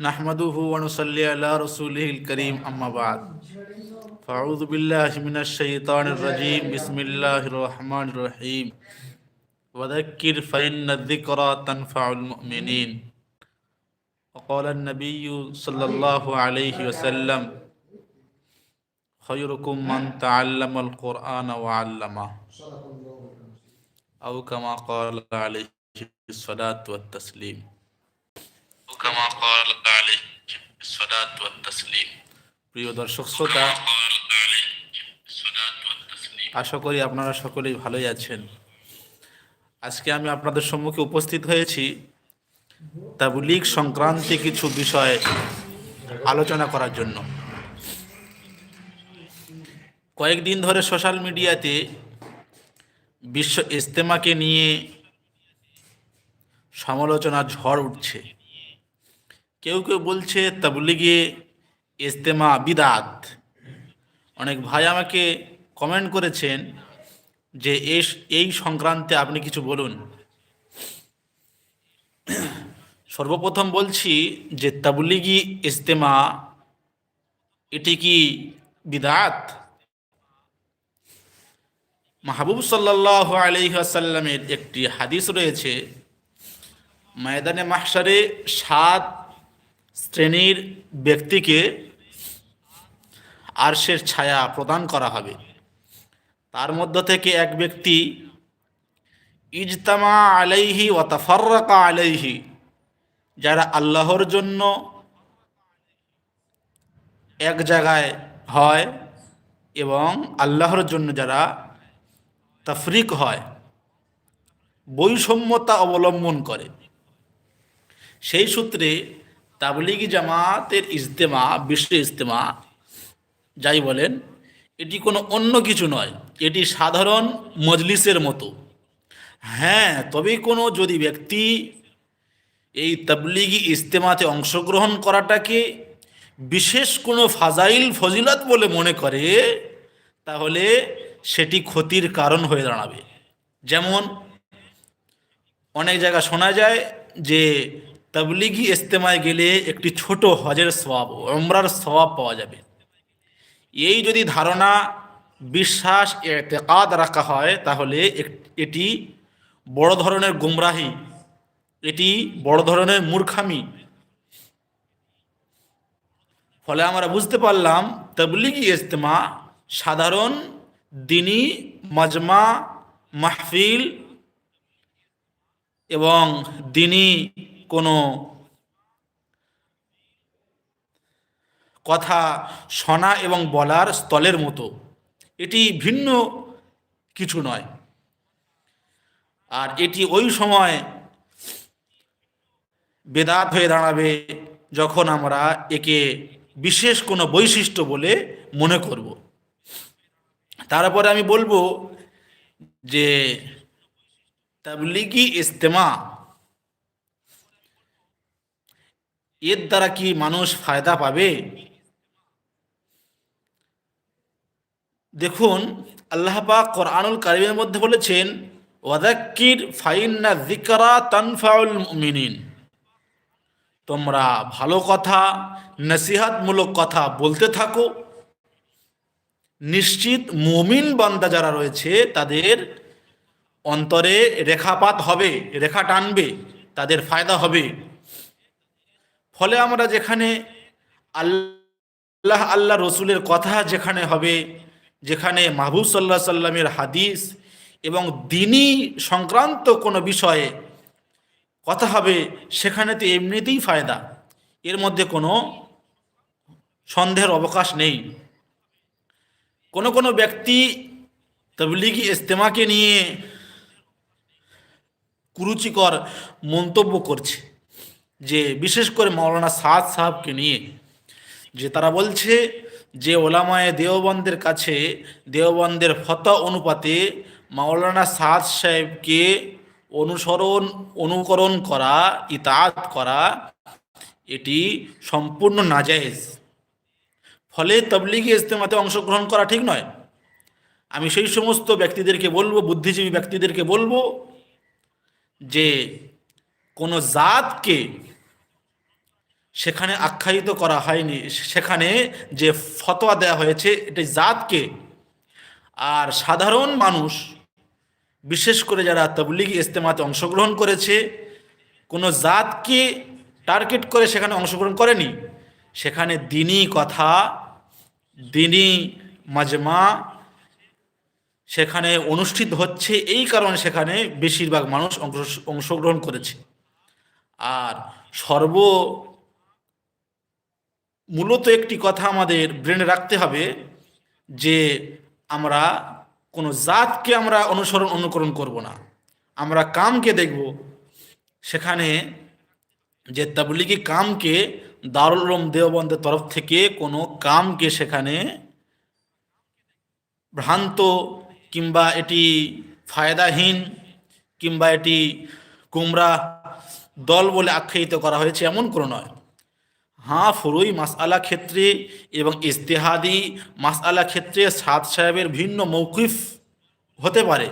نحمده ونصلي على رسوله الكريم أما بعد. فأعوذ بالله من الشيطان الرجيم. بسم الله الرحمن الرحيم. وذكر فإن الذكرى تنفع المؤمنين. وقال النبي صلى الله عليه وسلم خيركم من تعلم القرآن وعلمه. أو كما قال عليه الصلاة والتسليم. كما قال প্রিয় দর্শক শ্রোতা, আশা করি আপনারা সকলেই ভালোই আছেন। আজকে আমি আপনাদের সম্মুখে উপস্থিত হয়েছি। তাবলিগ সংক্রান্তি কিছু বিষয় আলোচনা করার জন্য। কয়েকদিন ধরে সোশ্যাল মিডিয়াতে বিশ্ব ইজতেমাকে নিয়ে সমালোচনা ঝড় উঠছে। কেউ কেউ বলছে, তাবলিগে ইজতেমা বিদাত। অনেক ভাই আমাকে কমেন্ট করেছেন যে এই সংক্রান্তে আপনি কিছু বলুন। সর্বপ্রথম বলছি যে, তাবলিগি ইজতেমা, এটি কি বিদাত? মাহবুব সাল্লাহ আলহাসাল্লামের একটি হাদিস রয়েছে, ময়দানে মাহসারে সাত শ্রেণির ব্যক্তিকে আরশের ছায়া প্রদান করা হবে। তার মধ্য থেকে এক ব্যক্তি, ইজতামা আলাইহি ও তাফাররাকা আলাইহি যারা আল্লাহর জন্য এক জায়গায় হয় এবং আল্লাহর জন্য যারা তাফরিক হয়, বৈষম্যতা অবলম্বন করে। সেই সূত্রে তাবলিগি জামাতের ইজতেমা, বিশ্ব ইজতেমা, যাই বলেন, এটি কোনো অন্য কিছু নয়। এটি সাধারণ মজলিসের মতো। হ্যাঁ তবে কোনো যদি ব্যক্তি এই তাবলিগি ইজতেমাতে অংশগ্রহণ করাটাকে বিশেষ কোনো ফাজাইল, ফজিলত বলে মনে করে, তাহলে সেটি ক্ষতির কারণ হয়ে দাঁড়াবে। যেমন, অনেক জায়গা শোনা যায় যে তাবলিগি ইজতেমায় গেলে একটি ছোট হজের সওয়াব ওমরার সওয়াব পাওয়া যাবে এই যদি ধারণা বিশ্বাস এতেকাদ রাখা হয় তাহলে এটি বড় ধরনের গুমরাহি এটি বড় ধরনের মূর্খামি ফলে আমরা বুঝতে পারলাম তবলিগি ইজতেমা সাধারণ দিনী মাজমা মাহফিল এবং দিনী কোনো কথা শোনা এবং বলার স্থলের মতো। এটি ভিন্ন কিছু নয়। আর এটি ওই সময় বেদাত হয়ে দাঁড়াবে যখন আমরা একে বিশেষ কোনো বৈশিষ্ট্য বলে মনে করব। তারপরে আমি বলব যে তাবলিগি ইজতেমা এর দ্বারা কি মানুষ ফায়দা পাবে? দেখুন, আল্লাহ পাক কোরআনুল কারিমের মধ্যে বলেছেন ওয়াদাক্কির ফাইন্না যিকরা তানফাউল মিনিন তোমরা ভালো কথা, নসিহাতমূলক কথা বলতে থাকো। নিশ্চিত মুমিন বান্দা যারা রয়েছে, তাদের অন্তরে রেখাপাত হবে, রেখা টানবে, তাদের ফায়দা হবে। ফলে আমরা যেখানে আল্লাহ আল্লাহ রসুলের কথা যেখানে হবে, যেখানে মাহবুব সাল্লাহ সাল্লামের হাদিস এবং দিনই সংক্রান্ত কোনো বিষয়ে কথা হবে, সেখানে তো এমনিতেই ফায়দা। এর মধ্যে কোনো সন্দেহের অবকাশ নেই। কোনো কোনো ব্যক্তি তবলিগি ইস্তেমাকে নিয়ে কুরুচিকর মন্তব্য করছে। যে বিশেষ করে মৌলানা সাদ সাহেবকে নিয়ে, যে তারা বলছে যে ওলামায়ে দেওবন্দের কাছে দেওবন্দের ফত অনুপাতে মাওলানা সাদ সাহেবকে অনুসরণ, অনুকরণ করা ইতাত করা, এটি সম্পূর্ণ নাজায়েজ। ফলে তবলিগি ইজতেমাতে অংশগ্রহণ করা ঠিক নয়। আমি সেই সমস্ত ব্যক্তিদেরকে বলব, বুদ্ধিজীবী ব্যক্তিদেরকে বলব যে কোনো জাতকে সেখানে আখ্যায়িত করা হয়নি। সেখানে যে ফতোয়া দেওয়া হয়েছে, এটি জাতকে। আর সাধারণ মানুষ, বিশেষ করে যারা তবলিগি ইজতেমাতে অংশগ্রহণ করেছে, কোনো জাতকে টার্গেট করে সেখানে অংশগ্রহণ করেনি। সেখানে দিনই কথা, দিনই মাজমা, সেখানে অনুষ্ঠিত হচ্ছে, এই কারণে সেখানে বেশিরভাগ মানুষ অংশ- অংশগ্রহণ করেছে। আর সর্ব মূলত একটি কথা আমাদের ব্রেনে রাখতে হবে যে আমরা কোনো জাতকে আমরা অনুসরণ, অনুকরণ করব না। আমরা কামকে দেখব। সেখানে যে তাবলিগি কামকে দারুল উলুম দেওবন্দের তরফ থেকে কোনো কামকে সেখানে ভ্রান্ত কিংবা এটি ফায়দাহীন কিংবা এটি কুমড়া দল বলে আখ্যায়িত করা হয়েছে, এমন কোনো নয়। হাঁ, ফুরুই মাসআলা ক্ষেত্রে এবং ইস্তেহাদি মাসআলা ক্ষেত্রে সাদ সাহেবের ভিন্ন মৌকিফ হতে পারে।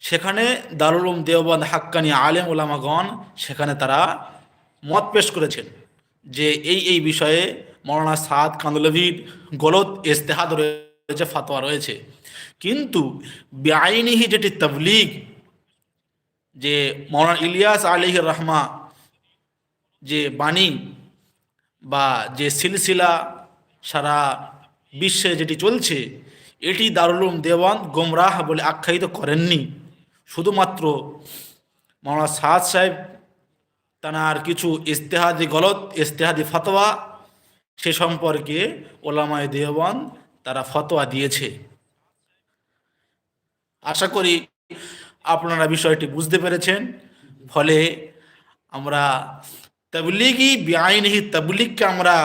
সেখানে দারুল উলুম দেওবন্দ হাক্কানি আলেম ওলামাগণ সেখানে তারা মত পেশ করেছেন যে এই এই বিষয়ে মৌলানা সাদ কান্দলভির গলত ইস্তেহাদ রয়েছে, ফাতোয়া রয়েছে। কিন্তু বেআইনিহি যেটি তবলিগ যে মৌলানা ইলিয়াস আলিহ রহমা যে বাণী বা যে সিলসিলা সারা বিশ্বে যেটি চলছে, এটি দারুলুম দেওয়ান গোমরাহ বলে আখ্যায়িত করেননি। শুধুমাত্র মৌলানা সাদ সাহেব তানার কিছু ইস্তেহাদি গলত, ইস্তেহাদি ফতোয়া সে সম্পর্কে ওলামায় দেওয়ান তারা ফতোয়া দিয়েছে। আশা করি আপনারা বিষয়টি বুঝতে পেরেছেন। ফলে আমরা তবলিগি বেআইনহি তাবলিগকে আমরা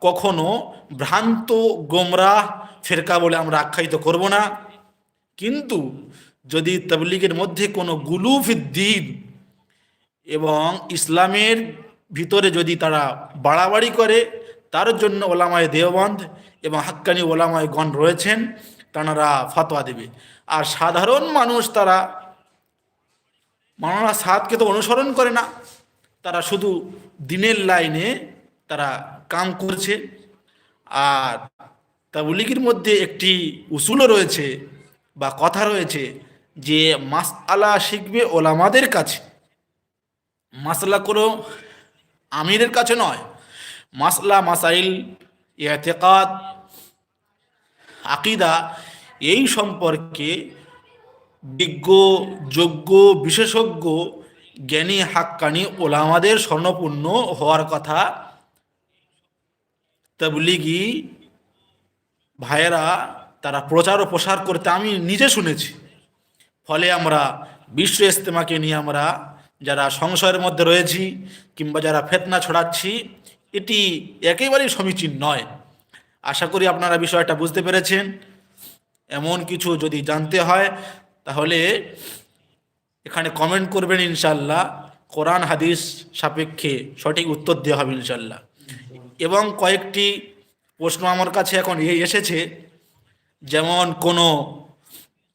কখনো ভ্রান্ত, গোমরাহ ফেরকা বলে আমরা আখ্যায়িত করব না। কিন্তু যদি তাবলিগের মধ্যে কোনো গুলুফিদ্দিন এবং ইসলামের ভিতরে যদি তারা বাড়াবাড়ি করে, তার জন্য ওলামায় দেওবন্ধ এবং হাক্কানি ওলামায় গণ রয়েছেন, তারা ফতোয়া দেবে। আর সাধারণ মানুষ তারা মাওলানা সাদকে তো অনুসরণ করে না। তারা শুধু দিনের লাইনে তারা কাম করছে। আর তাবলিগের মধ্যে একটি উসুলও রয়েছে বা কথা রয়েছে যে মাসআলা শিখবে ওলামাদের কাছে। মাসলা কোনো আমিরের কাছে নয়। মাসলা মাসাইল এতেকাদ আকিদা এই সম্পর্কে বিজ্ঞ, যোগ্য, বিশেষজ্ঞ, জ্ঞানী, হাক্কানি, ওলামাদের স্বর্ণপূর্ণ হওয়ার কথা তাবলিগি ভাইয়েরা তারা প্রচার ও প্রসার করতে আমি নিজে শুনেছি। ফলে আমরা বিশ্ব ইস্তেমাকে নিয়ে আমরা যারা সংশয়ের মধ্যে রয়েছি কিংবা যারা ফেতনা ছড়াচ্ছি, এটি একেবারেই সমীচীন নয়। আশা করি আপনারা বিষয়টা বুঝতে পেরেছেন। এমন কিছু যদি জানতে হয় তাহলে এখানে কমেন্ট করবেন ইনশাল্লাহ কোরআন, হাদিস সাপেক্ষে সঠিক উত্তর দেওয়া হবে ইনশাল্লাহ এবং কয়েকটি প্রশ্ন আমার কাছে এখন এসেছে। যেমন কোনো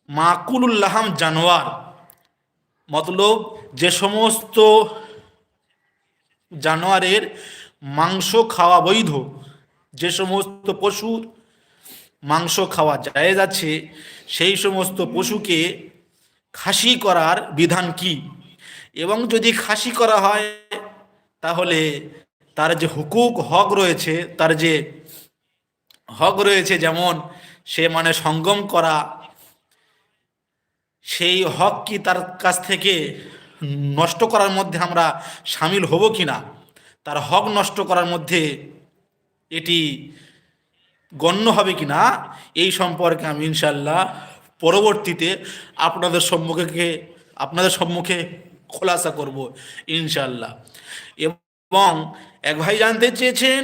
মাকুলুল্লাহাম জানোয়ার, মতলব যে সমস্ত জানোয়ারের মাংস খাওয়া বৈধ, যে সমস্ত পশুর মাংস খাওয়া জায়েজ আছে, সেই সমস্ত পশুকে খাসি করার বিধান কি? এবং যদি খাসি করা হয়, তাহলে তার যে হুকুক, হক রয়েছে, তার যে হক রয়েছে, যেমন সে মানে সঙ্গম করা, সেই হক কি তার কাছ থেকে নষ্ট করার মধ্যে আমরা সামিল হব কি না? তার হক নষ্ট করার মধ্যে এটি গণ্য হবে কি না? এই সম্পর্কে আমি ইনশাল্লাহ পরবর্তীতে আপনাদের সম্মুখে আপনাদের সম্মুখে খোলাসা করব ইনশাল্লাহ এবং এক ভাই জানতে চেয়েছেন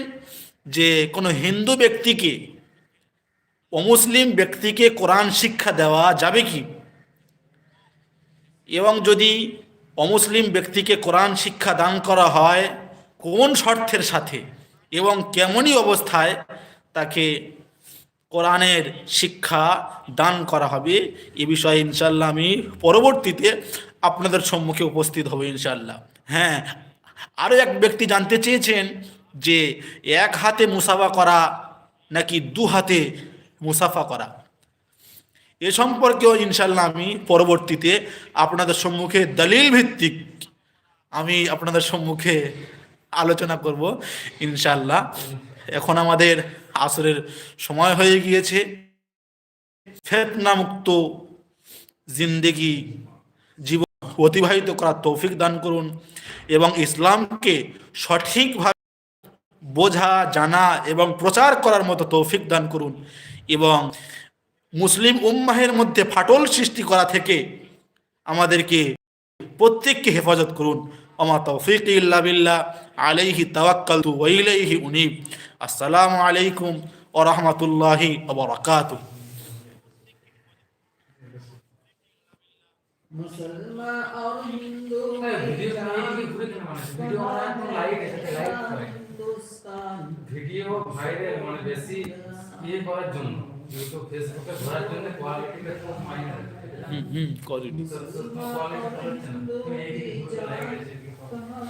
যে কোনো হিন্দু ব্যক্তিকে অমুসলিম ব্যক্তিকে কোরআন শিক্ষা দেওয়া যাবে কি? এবং যদি অমুসলিম ব্যক্তিকে কোরআন শিক্ষা দান করা হয়, কোন শর্তের সাথে এবং কেমনই অবস্থায় তাকে কোরআনের শিক্ষা দান করা হবে। এ বিষয়ে ইনশাল্লাহ আমি পরবর্তীতে আপনাদের সম্মুখে উপস্থিত হব ইনশাল্লাহ হ্যাঁ আরও এক ব্যক্তি জানতে চেয়েছেন যে এক হাতে মুসাফা করা নাকি দু হাতে মুসাফা করা? এ সম্পর্কেও ইনশাল্লাহ আমি পরবর্তীতে আপনাদের সম্মুখে দলিল ভিত্তিক আমি আপনাদের সম্মুখে আলোচনা করব ইনশাল্লাহ এখন আমাদের আসরের সময় হয়ে গিয়েছে। ফেতনা মুক্ত জিন্দেগি জীবন অতিবাহিত করার তৌফিক দান করুন এবং ইসলামকে সঠিকভাবে বোঝা, জানা এবং প্রচার করার মতো তৌফিক দান করুন এবং মুসলিম উম্মাহের মধ্যে ফাটল সৃষ্টি করা থেকে আমাদেরকে প্রত্যেককে হেফাজত করুন। وما توفيق إلا بالله عليه توكلت وإليه أنيب السلام عليكم ورحمة الله وبركاته মুসলমান করছে